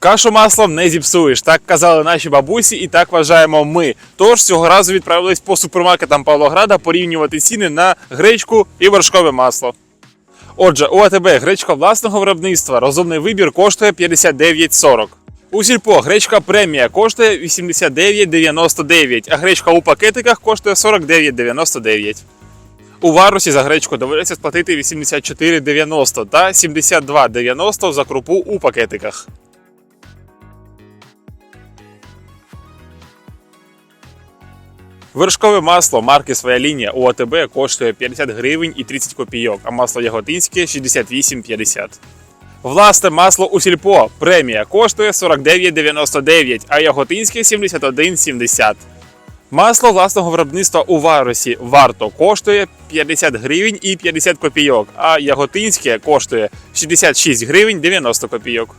Кашу маслом не зіпсуєш. Так казали наші бабусі, і так вважаємо ми. Тож цього разу відправились по супермаркетам Павлограда порівнювати ціни на гречку і вершкове масло. Отже, у АТБ гречка власного виробництва розумний вибір коштує 59,40. У сільпо гречка премія коштує 89,99, а гречка у пакетиках коштує 49,99. У варусі за гречку доведеться сплатити 84,90 та 72,90 за крупу у пакетиках. Вершкове масло марки Своя лінія у АТБ коштує 50 гривень і 30 копійок, а масло яготинське 68,50. Власне масло у сільпо премія коштує 49,99, а яготинське 71,70. Масло власного виробництва у варусі варто коштує 50 гривень і 50 копійок, а яготинське коштує 66 гривень 90 копійок.